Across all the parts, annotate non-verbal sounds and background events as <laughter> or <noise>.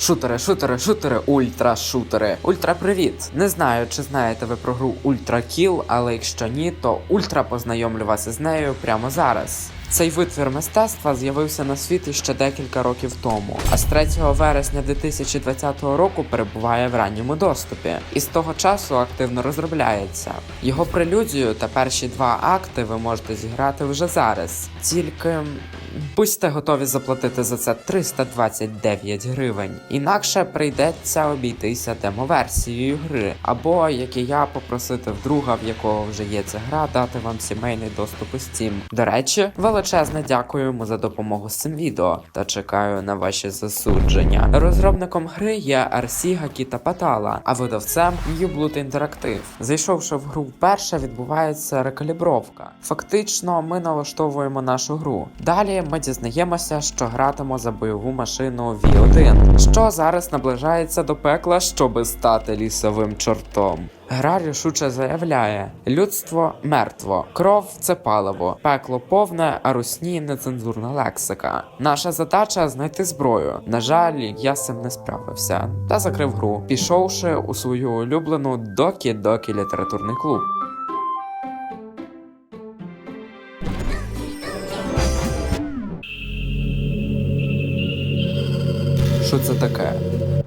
Шутери, шутери, шутери, ультра шутери. Ультра привіт! Не знаю, чи знаєте ви про гру Ультра Kill, але якщо ні, то ультра познайомлю вас із нею прямо зараз. Цей витвір мистецтва з'явився на світ ще декілька років тому, а з 3 вересня 2020 року перебуває в ранньому доступі, і з того часу активно розробляється. Його прелюдію та перші два акти ви можете зіграти вже зараз. Тільки будьте готові заплатити за це 329 гривень. Інакше прийдеться обійтися демо-версією гри, або як і я попросити в друга, в якого вже є ця гра, дати вам сімейний доступ у Steam. До речі, величезне дякую йому за допомогу з цим відео та чекаю на ваші засудження. Розробником гри є RC Гакіта Патала, а видавцем Blood Interactive. Зайшовши в гру вперше, відбувається рекалібровка. Фактично, ми налаштовуємо нашу гру. Далі ми дізнаємося, що гратимо за бойову машину V1, що зараз наближається до пекла, щоби стати лісовим чортом. Гра рішуче заявляє: людство мертво, кров це паливо, пекло повне, а русні нецензурна лексика. Наша задача знайти зброю. На жаль, я з цим не справився та закрив гру, пішовши у свою улюблену докі-докі літературний клуб. Що це таке?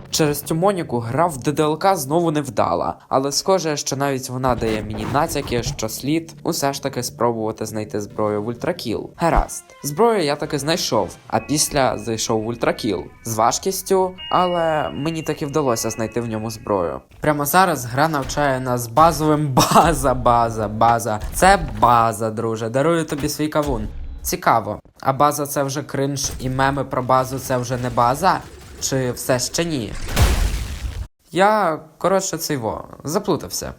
Через цю Моніку гра в ДДЛК знову не вдала, але схоже, що навіть вона дає мені натяки, що слід усе ж таки спробувати знайти зброю в Ультракіл. Гаразд, зброю я таки знайшов, а після зайшов в Ультракіл з важкістю, але мені таки вдалося знайти в ньому зброю. Прямо зараз гра навчає нас базовим <laughs> база, база, база. Це база, друже. Дарую тобі свій кавун. Цікаво, а база це вже кринж і меми про базу це вже не база? Чи все ще ні? Я, коротше, цейво, заплутався.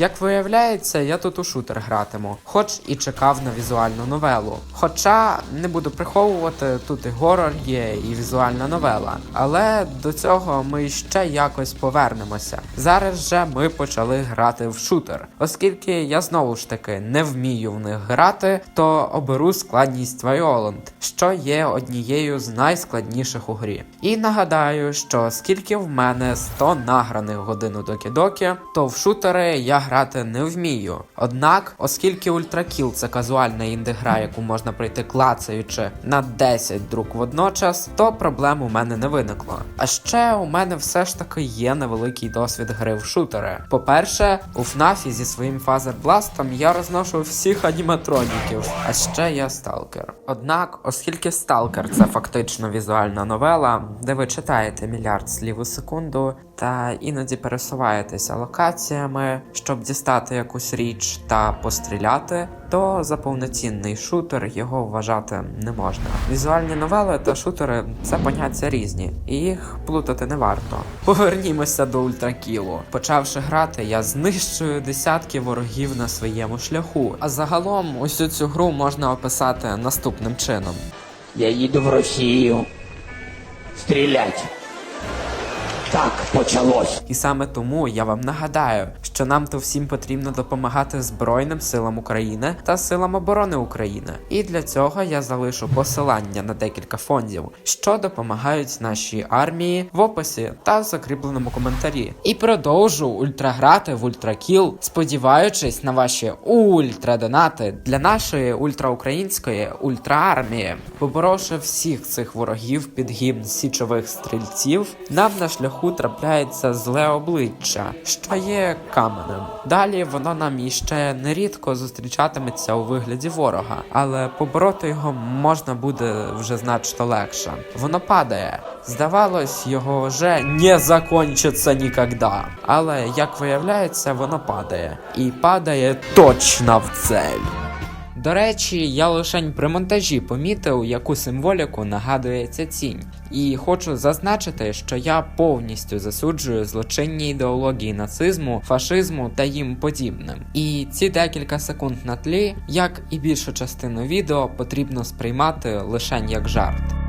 Як виявляється, я тут у шутер гратиму, хоч і чекав на візуальну новелу. Хоча не буду приховувати, тут і горор є, і візуальна новела. Але до цього ми ще якось повернемося. Зараз же ми почали грати в шутер. Оскільки я знову ж таки не вмію в них грати, то оберу складність Violent, що є однією з найскладніших у грі. І нагадаю, що оскільки в мене 100 награних годин у Докі-Докі, то в шутери я грати не вмію. Однак, оскільки Ультракіл це казуальна інди-гра, яку можна пройти клацаючи на 10 друк водночас, то проблем у мене не виникло. А ще у мене все ж таки є невеликий досвід гри в шутери. По-перше, у FNAF зі своїм фазербластом я розношу всіх аніматроніків, а ще я сталкер. Однак, оскільки сталкер це фактично візуальна новела, де ви читаєте мільярд слів у секунду, та іноді пересуваєтеся локаціями, щоб дістати якусь річ та постріляти, то за повноцінний шутер його вважати не можна. Візуальні новели та шутери це поняття різні, і їх плутати не варто. Повернімося до ультракілу. Почавши грати, я знищую десятки ворогів на своєму шляху. А загалом усю цю гру можна описати наступним чином. Я їду в Росію. Стрілять. Так почалось. І саме тому я вам нагадаю, що нам то всім потрібно допомагати Збройним силам України та силам оборони України. І для цього я залишу посилання на декілька фондів, що допомагають нашій армії в описі та в закріпленому коментарі. І продовжу ультраграти в ультракіл, сподіваючись на ваші ультрадонати для нашої ультраукраїнської ультраармії. Поборовши всіх цих ворогів під гімн січових стрільців, нам на шляху трапляється зле обличчя, що є каменем. Далі воно нам іще нерідко зустрічатиметься у вигляді ворога, але побороти його можна буде вже значно легше. Воно падає. Здавалось, його вже не закончиться ніколи. Але як виявляється, воно падає. І падає точно в цель. До речі, я лишень при монтажі помітив, яку символіку нагадує ця цінь, І хочу зазначити, що я повністю засуджую злочинні ідеології нацизму, фашизму та їм подібним. І ці декілька секунд на тлі, як і більшу частину відео, потрібно сприймати лишень як жарт.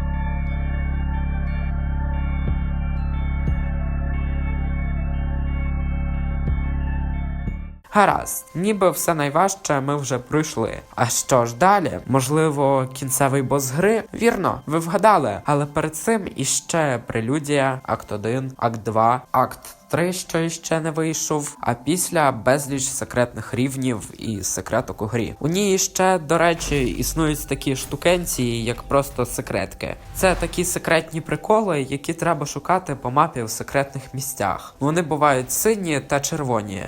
Гаразд, ніби все найважче ми вже пройшли. А що ж далі? Можливо, кінцевий бос гри? Вірно, ви вгадали. Але перед цим іще прелюдія, акт 1, акт 2, акт 3, що іще не вийшов, а після безліч секретних рівнів і секреток у грі. У ній ще, до речі, існують такі штукенції, як просто секретки. Це такі секретні приколи, які треба шукати по мапі в секретних місцях. Вони бувають сині та червоні.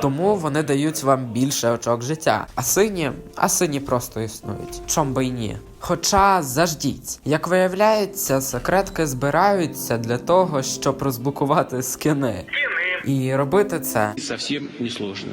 Тому вони дають вам більше очок життя. А сині, а сині просто існують. Чом би й ні. Хоча заждіть, як виявляється, секретки збираються для того, щоб розблокувати скини. І робити це совсем несложно,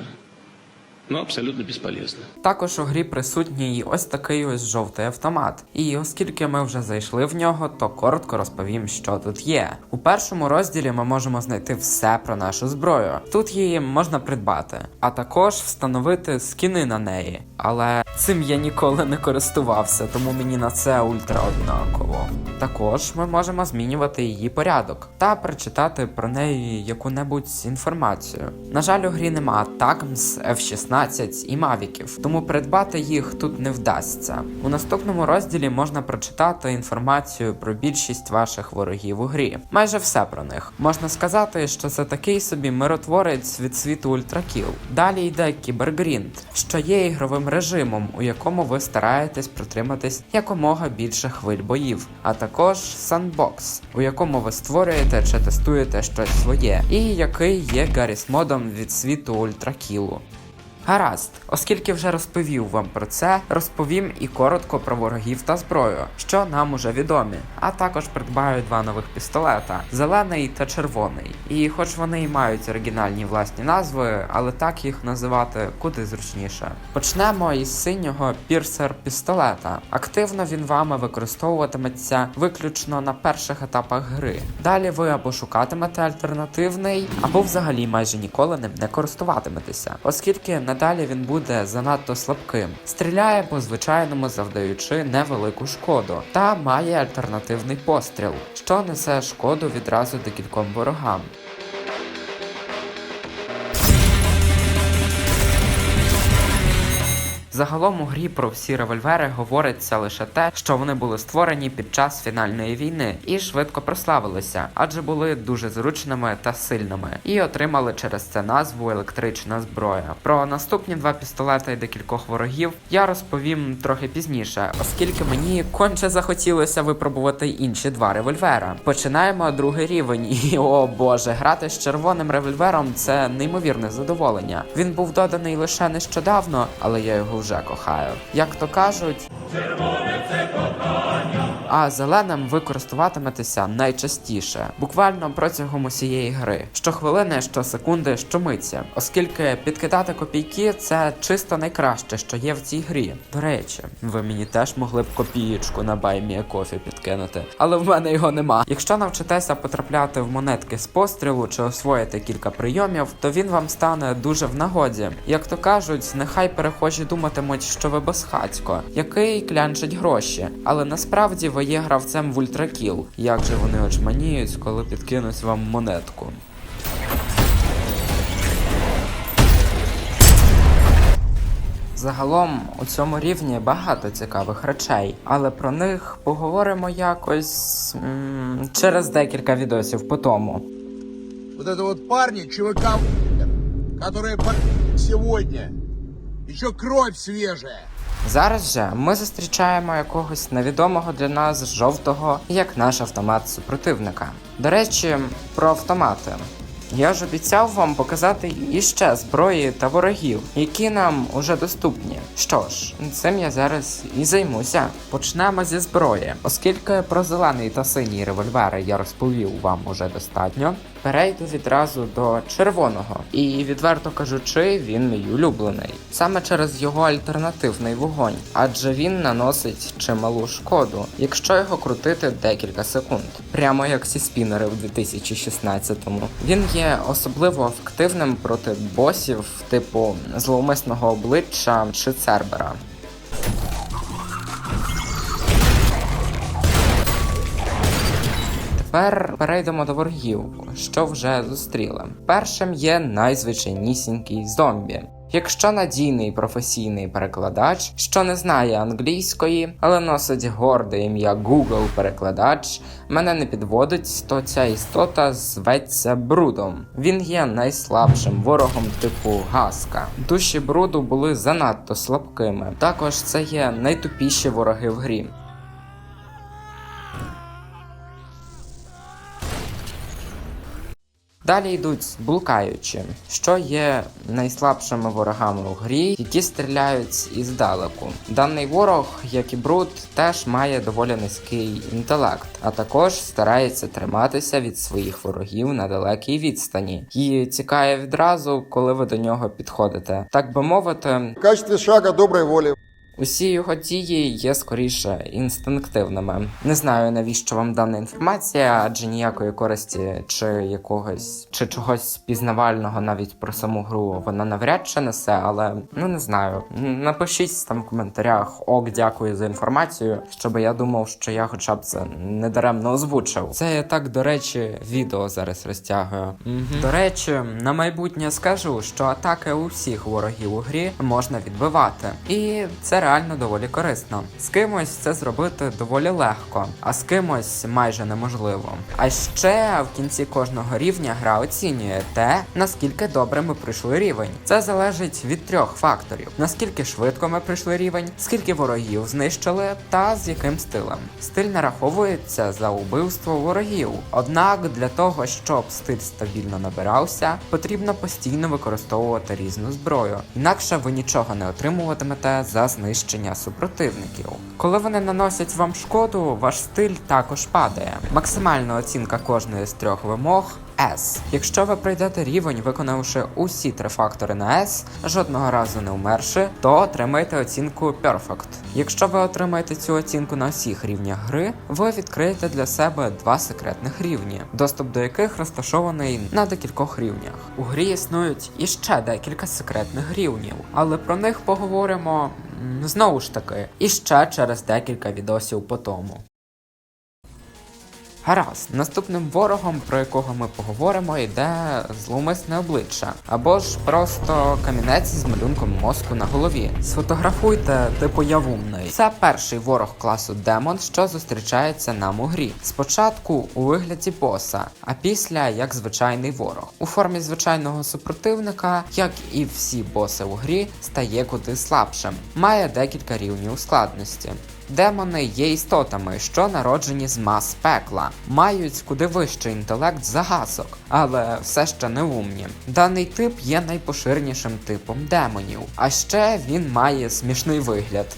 но абсолютно бесполезно. Також у грі присутній ось такий ось жовтий автомат. І оскільки ми вже зайшли в нього, то коротко розповім, що тут є. У першому розділі ми можемо знайти все про нашу зброю. Тут її можна придбати, а також встановити скіни на неї. Але цим я ніколи не користувався, тому мені на це ультра однаково. Також ми можемо змінювати її порядок та прочитати про неї яку-небудь інформацію. На жаль, у грі нема TACMS, F-16 і мавіків, тому придбати їх тут не вдасться. У наступному розділі можна прочитати інформацію про більшість ваших ворогів у грі. Майже все про них. Можна сказати, що це такий собі миротворець від світу Ультракіл. Далі йде Кібергрінд, що є ігровим режимом, у якому ви стараєтесь протриматись якомога більше хвиль боїв, а також Sandbox, у якому ви створюєте чи тестуєте щось своє, і який є Гарріс модом від світу Ультракілу. Гаразд, оскільки вже розповів вам про це, розповім і коротко про ворогів та зброю, що нам уже відомі. А також придбаю два нових пістолета: зелений та червоний. І хоч вони і мають оригінальні власні назви, але так їх називати куди зручніше. Почнемо із синього пірсер пістолета. Активно він вами використовуватиметься виключно на перших етапах гри. Далі ви або шукатимете альтернативний, або взагалі майже ніколи ним не користуватиметеся, оскільки надалі він буде занадто слабким. Стріляє по звичайному, завдаючи невелику шкоду, та має альтернативний постріл, що несе шкоду відразу декільком ворогам. Загалом у грі про всі револьвери говориться лише те, що вони були створені під час фінальної війни і швидко прославилися, адже були дуже зручними та сильними, і отримали через це назву електрична зброя. Про наступні два пістолети і декількох ворогів я розповім трохи пізніше, оскільки мені конче захотілося випробувати інші два револьвера. Починаємо другий рівень, <laughs> і о боже, грати з червоним револьвером це неймовірне задоволення. Він був доданий лише нещодавно, але я його вже кохаю. Як то кажуть. А зеленим ви користуватиметеся найчастіше, буквально протягом усієї гри. Щохвилини, щосекунди, щомиті. Оскільки підкидати копійки це чисто найкраще, що є в цій грі. До речі, ви мені теж могли б копієчку на Баймія Кофі підкинути, але в мене його нема. Якщо навчитеся потрапляти в монетки з пострілу чи освоїти кілька прийомів, то він вам стане дуже в нагоді. Як то кажуть, нехай перехожі думатимуть, що ви безхатько, який клянчить гроші, але насправді ви є гравцем в ультракіл. Як же вони очманіють, коли підкинуть вам монетку? Загалом у цьому рівні багато цікавих речей, але про них поговоримо якось м- через декілька відосів по тому. Вот это вот парни, ЧВК, которые сегодня. Еще кровь свежая. Зараз же ми зустрічаємо якогось невідомого для нас жовтого, як наш автомат супротивника. До речі, про автомати. Я ж обіцяв вам показати іще зброї та ворогів, які нам уже доступні. Що ж, цим я зараз і займуся. Почнемо зі зброї. Оскільки про зелений та синій револьвери я розповів вам уже достатньо, перейду відразу до червоного. І відверто кажучи, він мій улюблений. Саме через його альтернативний вогонь, адже він наносить чималу шкоду, якщо його крутити декілька секунд. Прямо як зі спінери в 2016-му. Він є особливо ефективним проти босів типу зловмисного обличчя чи цербера. Тепер перейдемо до ворогів, що вже зустріли. Першим є найзвичайнісінький зомбі. Якщо надійний професійний перекладач, що не знає англійської, але носить горде ім'я Google перекладач, мене не підводить, то ця істота зветься брудом. Він є найслабшим ворогом типу Гаска. Душі бруду були занадто слабкими. Також це є найтупіші вороги в грі. Далі йдуть блукаючі, що є найслабшими ворогами у грі, які стріляють іздалеку. Даний ворог, як і бруд, теж має доволі низький інтелект, а також старається триматися від своїх ворогів на далекій відстані і тікає відразу, коли ви до нього підходите. Так би мовити, В качестве шага доброй воли Усі його дії є скоріше інстинктивними. Не знаю навіщо вам дана інформація, адже ніякої користі чи якогось чи чогось пізнавального навіть про саму гру вона навряд чи несе, але ну не знаю. Напишіть там в коментарях ок, дякую за інформацію, щоб я думав, що я хоча б це недаремно озвучив. Це я так, до речі, відео зараз розтягую. До речі, на майбутнє скажу, що атаки у всіх ворогів у грі можна відбивати, і це реально доволі корисно. З кимось це зробити доволі легко, а з кимось майже неможливо. А ще в кінці кожного рівня гра оцінює те, наскільки добре ми пройшли рівень. Це залежить від трьох факторів: наскільки швидко ми пройшли рівень, скільки ворогів знищили, та з яким стилем. Стиль нараховується за убивство ворогів. Однак для того, щоб стиль стабільно набирався, потрібно постійно використовувати різну зброю. Інакше ви нічого не отримуватимете за знищення супротивників. Коли вони наносять вам шкоду, ваш стиль також падає. Максимальна оцінка кожної з трьох вимог. S. Якщо ви пройдете рівень, виконавши усі три фактори на S, жодного разу не вмерши, то отримаєте оцінку Perfect. Якщо ви отримаєте цю оцінку на всіх рівнях гри, ви відкриєте для себе два секретних рівні, доступ до яких розташований на декількох рівнях. У грі існують іще декілька секретних рівнів, але про них поговоримо знову ж таки іще через декілька відосів по тому. Гаразд, наступним ворогом, про якого ми поговоримо, йде зловмисне обличчя, або ж просто камінець з малюнком мозку на голові. Сфотографуйте типу явумний. Це перший ворог класу демон, що зустрічається нам у грі. Спочатку у вигляді боса, а після як звичайний ворог. У формі звичайного супротивника, як і всі боси у грі, стає куди слабшим. Має декілька рівнів складності. Демони є істотами, що народжені з мас пекла, мають куди вищий інтелект за гасок, але все ще не умні. Даний тип є найпоширенішим типом демонів, а ще він має смішний вигляд.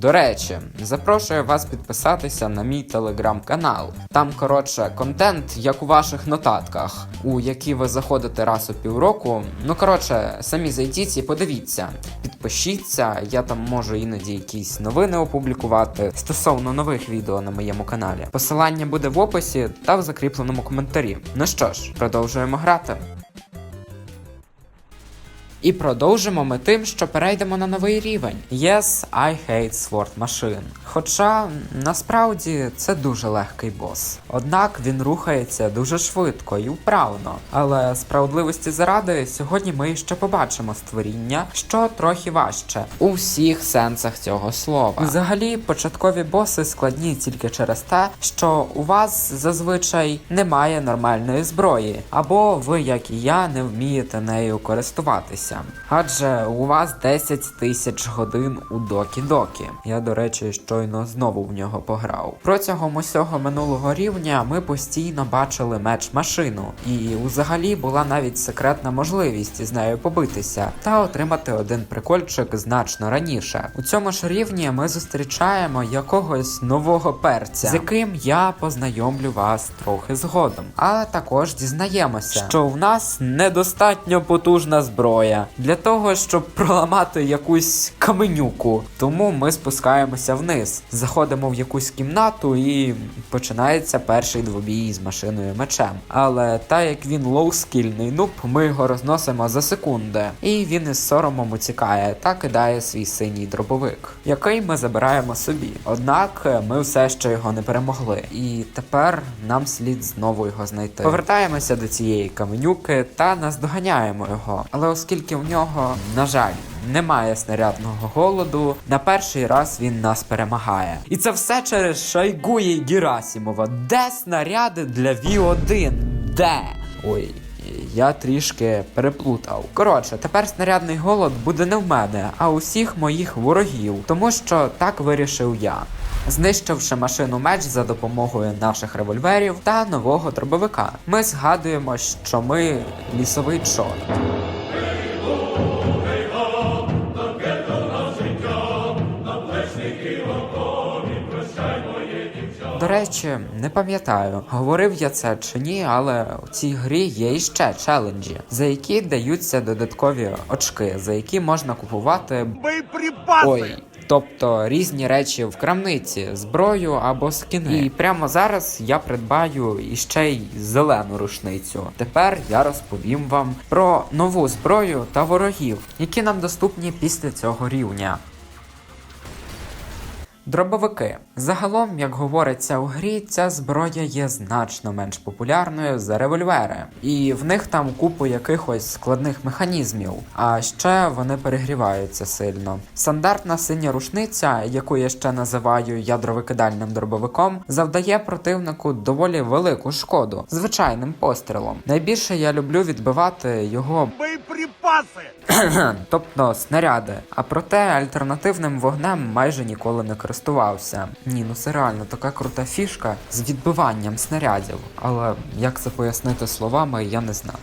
До речі, запрошую вас підписатися на мій телеграм-канал. Там, коротше, контент, як у ваших нотатках, у які ви заходите раз у півроку. Ну, коротше, самі зайдіть і подивіться. Підпишіться, я там можу іноді якісь новини опублікувати стосовно нових відео на моєму каналі. Посилання буде в описі та в закріпленому коментарі. Ну що ж, продовжуємо грати. І продовжимо ми тим, що перейдемо на новий рівень. Yes, I hate Sword Machine. Хоча насправді це дуже легкий бос. Однак він рухається дуже швидко і вправно. Але справедливості заради, сьогодні ми ще побачимо створіння, що трохи важче у всіх сенсах цього слова. Взагалі, початкові боси складні тільки через те, що у вас зазвичай немає нормальної зброї, або ви, як і я, не вмієте нею користуватися. Адже у вас 10 тисяч годин у Докі Докі. Я, до речі, щойно знову в нього пограв. Протягом усього минулого рівня ми постійно бачили меч машину, і взагалі була навіть секретна можливість із нею побитися та отримати один прикольчик значно раніше. У цьому ж рівні ми зустрічаємо якогось нового перця, з яким я познайомлю вас трохи згодом. А також дізнаємося, що в нас недостатньо потужна зброя. Для того, щоб проламати якусь каменюку. Тому ми спускаємося вниз, заходимо в якусь кімнату і починається перший двобій з машиною мечем. Але так як він лоускільний нуб, ми його розносимо за секунди, і він із соромом утікає та кидає свій синій дробовик, який ми забираємо собі. Однак е, ми все ще його не перемогли, і тепер нам слід знову його знайти. Повертаємося до цієї каменюки та наздоганяємо його. Але оскільки в нього, на жаль, немає снарядного голоду, на перший раз він нас перемагає. І це все через Шайгуя і Герасімова. Де снаряди для Ві-1? Де? Ой. Я трішки переплутав. Коротше, тепер снарядний голод буде не в мене, а у всіх моїх ворогів, тому що так вирішив я. Знищивши машину меч за допомогою наших револьверів та нового дробовика, ми згадуємо, що ми лісовий чорт. До речі, не пам'ятаю, говорив я це чи ні, але у цій грі є іще челенджі, за які даються додаткові очки, за які можна купувати Боеприпасы! ой. Тобто різні речі в крамниці, зброю або скини. І прямо зараз я придбаю іще й зелену рушницю. Тепер я розповім вам про нову зброю та ворогів, які нам доступні після цього рівня. Дробовики. Загалом, як говориться у грі, ця зброя є значно менш популярною за револьвери, і в них там купу якихось складних механізмів, а ще вони перегріваються сильно. Стандартна синя рушниця, яку я ще називаю ядровикидальним дробовиком, завдає противнику доволі велику шкоду звичайним пострілом. Найбільше я люблю відбивати його Боеприпасы! <clears throat> тобто снаряди. А проте альтернативним вогнем майже ніколи не користувався. Ні, ну це реально така крута фішка з відбиванням снарядів. Але як це пояснити словами, я не знаю.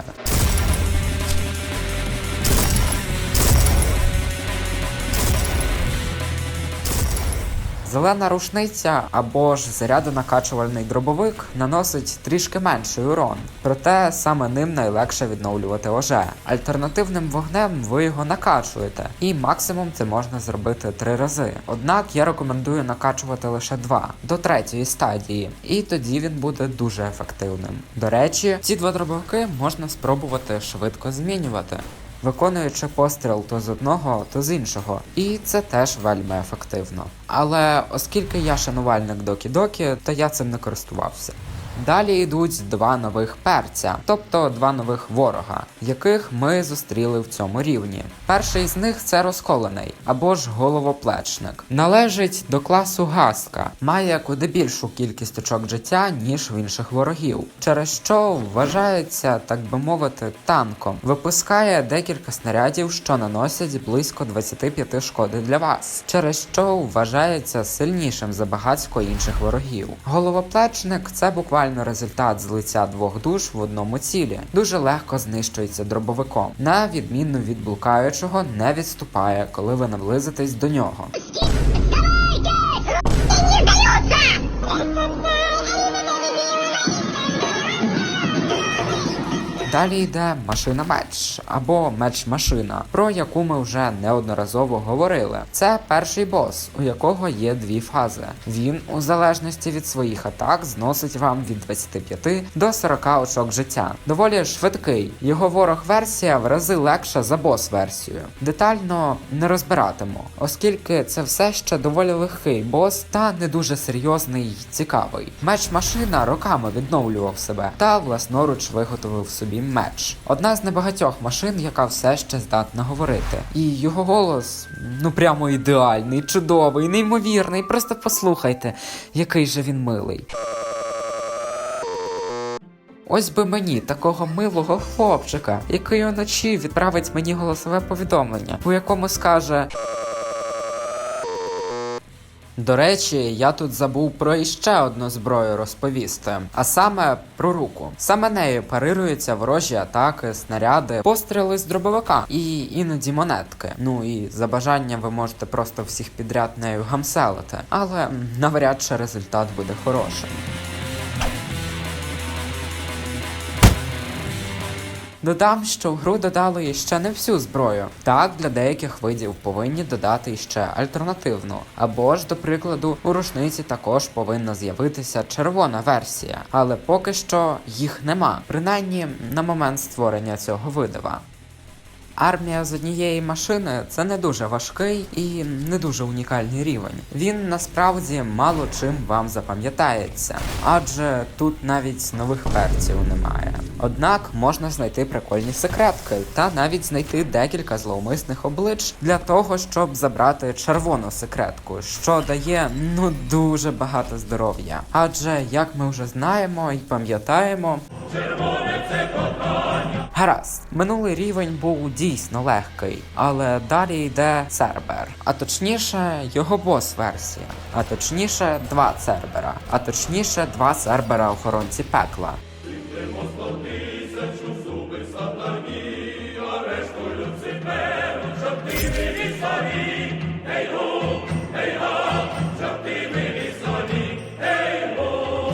Зелена рушниця або ж зарядонакачувальний дробовик наносить трішки менший урон, проте саме ним найлегше відновлювати оже. Альтернативним вогнем ви його накачуєте, і максимум це можна зробити три рази. Однак я рекомендую накачувати лише два до третьої стадії, і тоді він буде дуже ефективним. До речі, ці два дробовики можна спробувати швидко змінювати виконуючи постріл то з одного, то з іншого. І це теж вельми ефективно. Але оскільки я шанувальник Докі-Докі, то я цим не користувався. Далі йдуть два нових перця, тобто два нових ворога, яких ми зустріли в цьому рівні. Перший з них це розколений або ж головоплечник. Належить до класу Гаска, має куди більшу кількість очок життя, ніж в інших ворогів, через що вважається, так би мовити, танком. Випускає декілька снарядів, що наносять близько 25 шкоди для вас, через що вважається сильнішим за багатько інших ворогів. Головоплечник це буквально результат з лиця двох душ в одному цілі. Дуже легко знищується дробовиком. На відміну від блукаючого, не відступає, коли ви наблизитесь до нього. Далі йде машина меч або меч-машина, про яку ми вже неодноразово говорили. Це перший бос, у якого є дві фази. Він, у залежності від своїх атак, зносить вам від 25 до 40 очок життя. Доволі швидкий. Його ворог-версія в рази легша за бос-версію. Детально не розбиратиму, оскільки це все ще доволі легкий бос та не дуже серйозний й цікавий. Меч-машина роками відновлював себе та власноруч виготовив собі меч. Одна з небагатьох машин, яка все ще здатна говорити. І його голос ну прямо ідеальний, чудовий, неймовірний. Просто послухайте, який же він милий. Ось би мені такого милого хлопчика, який уночі відправить мені голосове повідомлення, у якому скаже. До речі, я тут забув про іще одну зброю розповісти, а саме про руку. Саме нею парируються ворожі атаки, снаряди, постріли з дробовика і іноді монетки. Ну і за бажанням ви можете просто всіх підряд нею гамселити, але навряд чи результат буде хорошим. Додам, що в гру додали ще не всю зброю. Так, для деяких видів повинні додати ще альтернативну. Або ж, до прикладу, у рушниці також повинна з'явитися червона версія, але поки що їх нема, принаймні на момент створення цього видива. Армія з однієї машини це не дуже важкий і не дуже унікальний рівень. Він насправді мало чим вам запам'ятається, адже тут навіть нових перців немає. Однак можна знайти прикольні секретки та навіть знайти декілька зловмисних облич для того, щоб забрати червону секретку, що дає ну дуже багато здоров'я. Адже як ми вже знаємо і пам'ятаємо, Гаразд, минулий рівень був дійсно легкий, але далі йде Цербер. А точніше, його бос-версія. А точніше, два Цербера. А точніше, два Цербера охоронці пекла.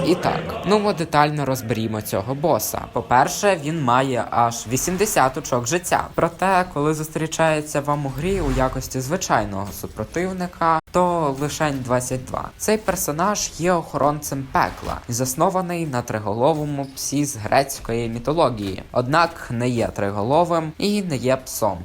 І так, ну ми детально розберімо цього боса. По-перше, він має аж 80 очок життя. Проте, коли зустрічається вам у грі у якості звичайного супротивника, то лишень 22. Цей персонаж є охоронцем пекла, заснований на триголовому псі з грецької мітології, однак не є триголовим і не є псом.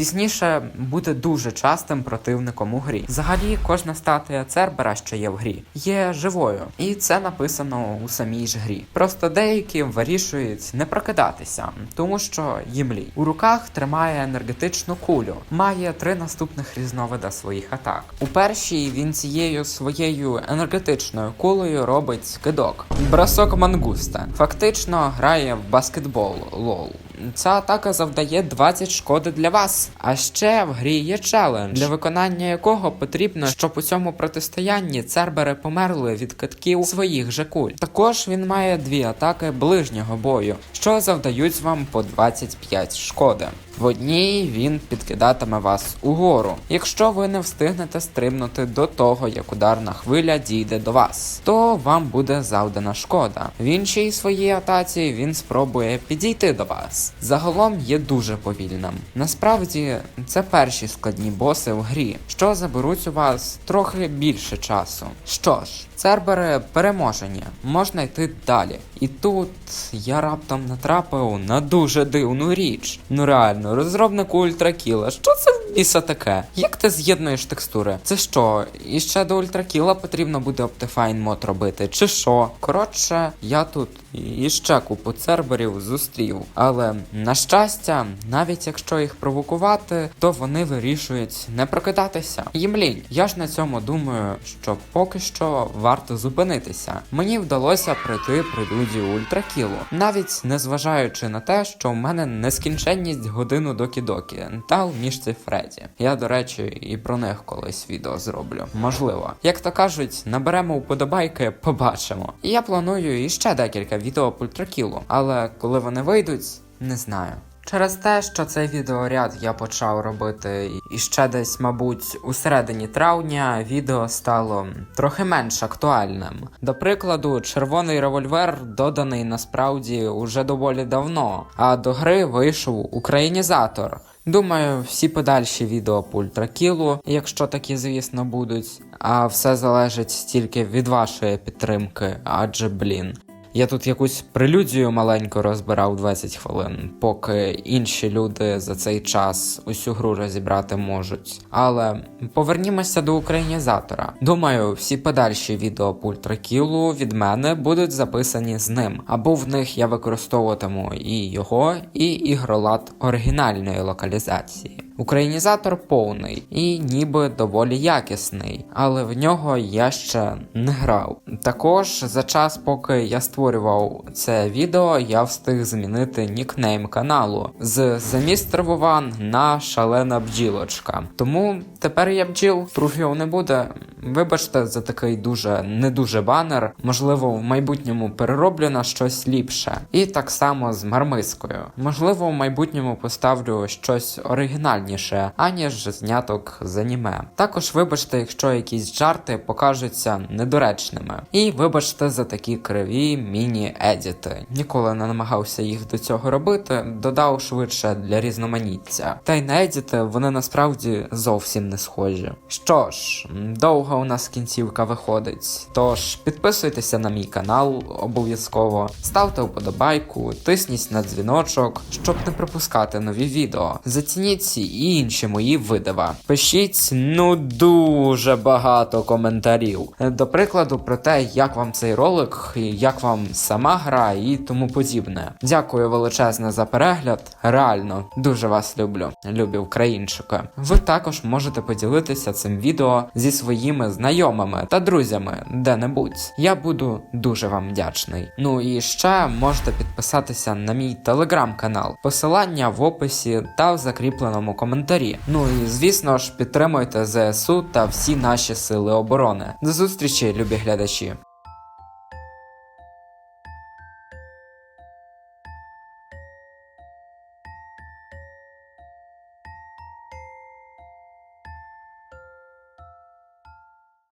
Пізніше буде дуже частим противником у грі. Взагалі, кожна статуя Цербера, що є в грі, є живою, і це написано у самій ж грі. Просто деякі вирішують не прокидатися, тому що їм лінь. У руках тримає енергетичну кулю, має три наступних різновида своїх атак. У першій він цією своєю енергетичною кулею робить кидок. Бросок мангуста. Фактично грає в баскетбол лол. Ця атака завдає 20 шкоди для вас. А ще в грі є челендж, для виконання якого потрібно, щоб у цьому протистоянні цербери померли від катків своїх же куль. Також він має дві атаки ближнього бою, що завдають вам по 25 шкоди. В одній він підкидатиме вас угору. Якщо ви не встигнете стрибнути до того, як ударна хвиля дійде до вас, то вам буде завдана шкода. В іншій своїй атаці він спробує підійти до вас. Загалом є дуже повільним. Насправді, це перші складні боси в грі, що заберуть у вас трохи більше часу. Що ж, Цербери переможені, можна йти далі. І тут я раптом натрапив на дуже дивну річ. Ну реально, розробнику Ультракіла, що це в біса таке? Як ти з'єднуєш текстури? Це що? І ще до Ультракіла потрібно буде Optifine мод робити, чи що? Коротше, я тут і ще купу церберів зустрів. Але на щастя, навіть якщо їх провокувати, то вони вирішують не прокидатися. Їм лінь. Я ж на цьому думаю, що поки що варто зупинитися. Мені вдалося пройти прелюдію ультракілу, навіть незважаючи на те, що в мене нескінченність годину докі-докі та в мішці Фредді. Я, до речі, і про них колись відео зроблю. Можливо, як то кажуть, наберемо вподобайки, побачимо. І я планую іще декілька відео по ультракілу, але коли вони вийдуть, не знаю. Через те, що цей відеоряд я почав робити і ще десь, мабуть, у середині травня відео стало трохи менш актуальним. До прикладу, червоний револьвер доданий насправді уже доволі давно, а до гри вийшов українізатор. Думаю, всі подальші відео по ультракілу, якщо такі, звісно, будуть. А все залежить тільки від вашої підтримки, адже блін. Я тут якусь прелюдію маленьку розбирав 20 хвилин, поки інші люди за цей час усю гру розібрати можуть. Але повернімося до українізатора. Думаю, всі подальші відео по ультракілу від мене будуть записані з ним, або в них я використовуватиму і його, і ігролад оригінальної локалізації. Українізатор повний і ніби доволі якісний, але в нього я ще не грав. Також за час, поки я створював це відео, я встиг змінити нікнейм каналу з замістер Вован на шалена бджілочка. Тому тепер я бджіл, труфів не буде. Вибачте за такий дуже не дуже банер. Можливо, в майбутньому перероблю на щось ліпше. І так само з мармискою. Можливо, в майбутньому поставлю щось оригінальніше, аніж зняток з аніме. Також вибачте, якщо якісь жарти покажуться недоречними. І вибачте за такі криві міні-едіти. Ніколи не намагався їх до цього робити, додав швидше для різноманіття. Та й на едіти вони насправді зовсім не схожі. Що ж, м, довго у нас кінцівка виходить. Тож підписуйтеся на мій канал обов'язково, ставте вподобайку, тисніть на дзвіночок, щоб не пропускати нові відео. Зацініть ці і інші мої видива. Пишіть ну дуже багато коментарів. До прикладу, про те, як вам цей ролик, як вам сама гра і тому подібне. Дякую величезне за перегляд. Реально дуже вас люблю, любі українчики. Ви також можете поділитися цим відео зі своїми знайомими та друзями де-небудь. Я буду дуже вам вдячний. Ну і ще можете підписатися на мій телеграм-канал. Посилання в описі та в закріпленому коментарі. Ну і звісно ж підтримуйте ЗСУ та всі наші сили оборони. До зустрічі, любі глядачі.